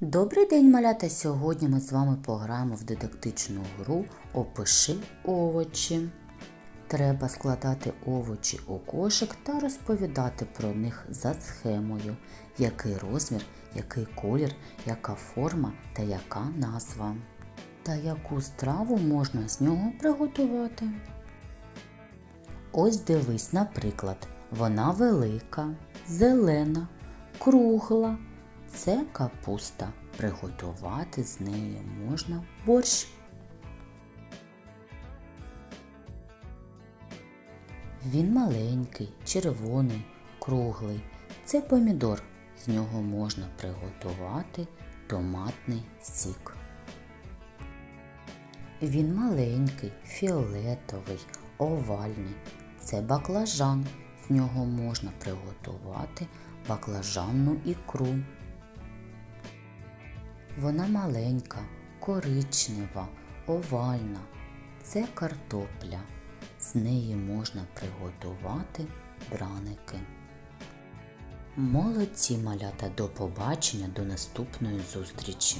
Добрий день, малята! Сьогодні ми з вами пограємо в дидактичну гру Опиши овочі. Треба складати овочі у кошик та розповідати про них за схемою, який розмір, який колір, яка форма та яка назва. Та яку страву можна з нього приготувати. Ось дивись, наприклад, вона велика, зелена, кругла. Це капуста. Приготувати з неї можна борщ. Він маленький, червоний, круглий. Це помідор. З нього можна приготувати томатний сік. Він маленький, фіолетовий, овальний. Це баклажан. З нього можна приготувати баклажанну ікру. Вона маленька, коричнева, овальна. Це картопля. З неї можна приготувати драники. Молодці малята, до побачення, до наступної зустрічі!